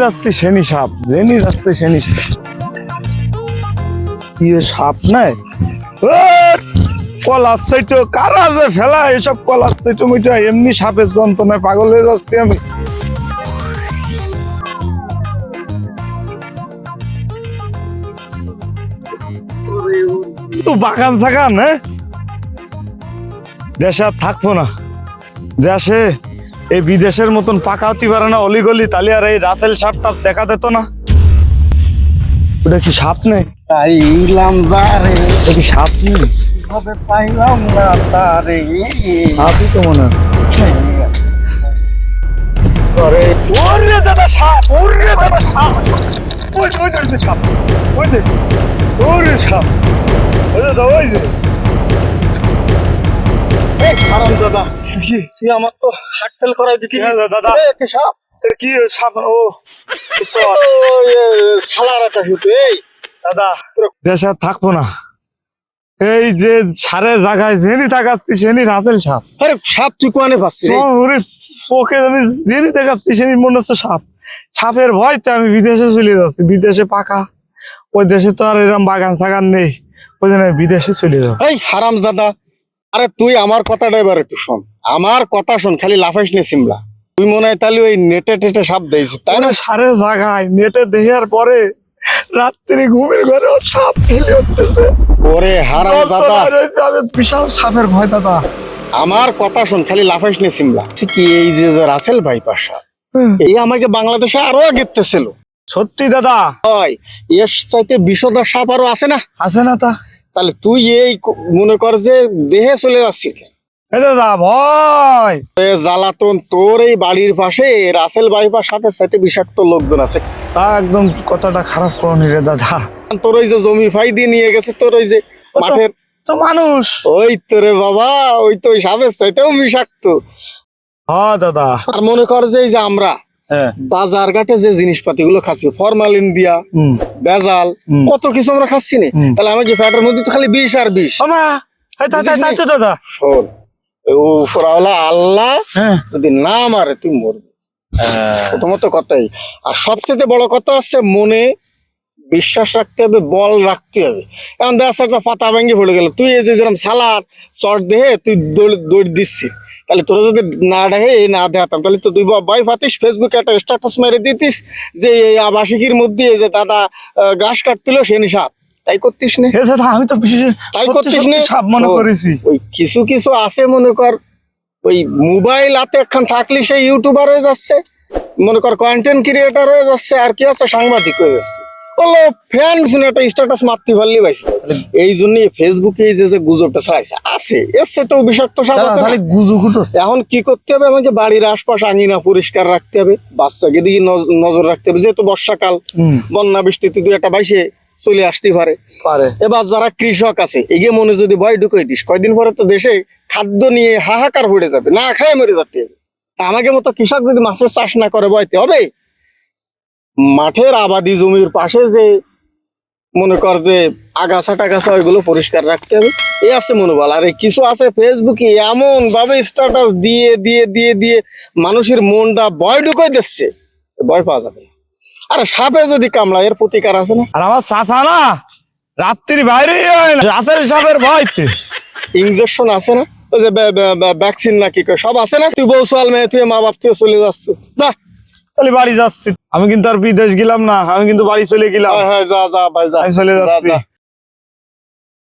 যাচ্ছে সাপ। যাচ্ছে সাপ। এ সাপ নাই? কল আসছে কারা যে ফেলা এসব কল আসছে তো মিটা, এমনি সাপের যন্ত্রণায় পাগল হয়ে যাচ্ছি আমি। তো বাগান সাগান হ্যাঁ? দেশে আর থাকব না। দেশে এই বিদেশের মতন পাকা হতে পারে না অলিগলি তাহলে আর এই রাসেল সাপ টাপ দেখা যেত না। ওটা কি সাপ নেই পাইলাম যারে ওটা কি সাপ নেই ভাবে পাইলাম না তারে সাপই তো মনে আছে। করে ওরে দাদা সাপ ওরে দাদা সাপ। ওই যে, ওই যে, ওই যে সাপ। ওই যে ওরে সাপ। ওই যে দাদা ওই যে। হারাম দাদা। কি? তুই আমার তো হাট ফেল করাই দিতি। দাদা? কি সাপ কি সাপ? ও ঈশ্বর, ওই, এ, শালার একটা শুধু এই। দাদা। দেশে আর থাকব না। এই যে সারে জায়গায় জেনি থাকাচ্ছি সেনি রাতেল সাপ। আরে সাপ তুই কোয়ানে পাচ্ছিস? ওরে আমি জেনি দেখাচ্ছি সেনি মনে হচ্ছে সাপ। সাপের ভয়তে আমি বিদেশে চলে যাচ্ছি বিদেশে পাকা। ওই দেশে তো আর এরকম বাগান সাগান নেই। ওই জন্য বিদেশে চলে যাব। এই হারাম দাদা। আরে তুই আমার কথাটা এবার একটু শোন। আমার কথা শোন খালি লাফাইস নে সিমলা। তুই মনে হয় তাহলে ওই নেটে টেটে সাপ দিয়েছিস তাই না? সারে জায়গায় নেটে দেখার পরে রাত্রি ঘুমের ঘরে ও সাপ খেলে উঠতেছে। ওরে হারাম দাদা আমি বিশাল সাপের ভয় দাদা। আমার কথা শোন খালি লাফাইস নে সিমলা। কি এই যে যে রাসেল ভাই পাশা এই আমাকে বাংলাদেশে আরও আগে ছিল সত্যি দাদা। হয় এর চাইতে বিষধর সাপ আরও আছে না? আছে না তা। তাহলে তুই এই মনে কর যে দেহে চলে দাদা ভয়! জ্বালাতন তোর এই বাড়ির পাশে রাসেল বাইপার সাথে সাথে বিষাক্ত লোকজন আছে। তা একদম কথাটা খারাপ করনি রে দাদা। তোর ওই যে জমি ফাই দিয়ে নিয়ে গেছে তোর ওই যে মাঠের তো মানুষ। ওই তো রে বাবা ওই তো ওই সাপের চাইতেও বিষাক্ত। হ্যাঁ দাদা। আর মনে কর যে এই যে আমরা বাজার ঘাটে যে জিনিসপাতি গুলো খাচ্ছি ফরমালিন দিয়া বেজাল কত কিছু আমরা খাচ্ছি না। তাহলে আমি কি ফ্যাটের মধ্যে তো খালি বিষ আর বিষ তা- দাদা। শোন ও ফরাওয়ালা আল্লাহ হ্যাঁ। যদি না মারে তুই মরবি। প্রথমত কথাই। আর সবচেয়ে বড় কথা হচ্ছে মনে বিশ্বাস রাখতে হবে বল রাখতে হবে। এখন দেখা একটা পাতা ভেঙে পড়ে গেল। তুই এই যে যেরকম সালার চট দেহে তুই দৌড় দৌড় দিচ্ছিস। তাহলে তোরা যদি না দেখে এই না দেখাতাম তাহলে তো তুই বাই ফাতিস ফেসবুকে একটা স্ট্যাটাস মেরে দিতিস যে এই আবাসিকির মধ্যে এই যে দাদা ঘাস কাটছিল সে নিসাব তাই করতিস না। আমি তো তাই করতিস নে? সাপ মনে করেছি। ওই কিছু কিছু আছে মনে কর ওই মোবাইল হাতে একখান থাকলে সে ইউটিউবার হয়ে যাচ্ছে। মনে কর কন্টেন্ট ক্রিয়েটার হয়ে যাচ্ছে আর কি হচ্ছে সাংবাদিক হয়ে যাচ্ছে। বলল ফ্যান শুনে একটা স্ট্যাটাস মারতে পারলি পাইছে এই জন্যই ফেসবুকে যে যে গুজবটা ছড়াইছে আছে। এসছে তো বিষাক্ত সাপ আছে এখন কি করতে হবে? আমাকে বাড়ির আশপাশ আঙিনা পরিষ্কার রাখতে হবে বাচ্চাকে দিকে নজর রাখতে হবে। যেহেতু বর্ষাকাল বন্যা বৃষ্টিতে দুই একটা বাইসে চলে আসতে পারে। পারে। এবার যারা কৃষক আছে এগিয়ে মনে যদি ভয় ঢুকিয়ে দিস কয়দিন পরে তো দেশে খাদ্য নিয়ে হাহাকার পড়ে যাবে। না খায় মরে যেতে হবে। আমাকে মতো কৃষক যদি মাছের চাষ না করে বয়তে হবে মাঠের আবাদি জমির পাশে যে মনে কর যে আগাছা টাগাছা ওইগুলো পরিষ্কার রাখতে হবে। এই আছে মনোবল। আর কিছু আছে ফেসবুকে এমন ভাবে স্ট্যাটাস দিয়ে দিয়ে দিয়ে দিয়ে মানুষের মনটা ভয় ঢুকাই দিচ্ছে। ভয় পাওয়া যাবে। আর সাপে যদি কামড়া এর প্রতিকার আছে না? আর আমার চাচা না রাত্রির বাইরে হয় না। রাসেল সাপের ভয়তে ইঞ্জেকশন আছে না? ওই যে ভ্যাকসিন না কি সব আছে না? তুই বউ সোয়াল মেয়ে তুই মা বাপ তুই চলে যাচ্ছ। যা। তাহলে বাড়ি যাচ্ছি। আমি কিন্তু আর বিদেশ গেলাম না আমি কিন্তু বাড়ি চলে গেলাম। হ্যাঁ হ্যাঁ যা যা ভাই যা। চলে যাচ্ছি।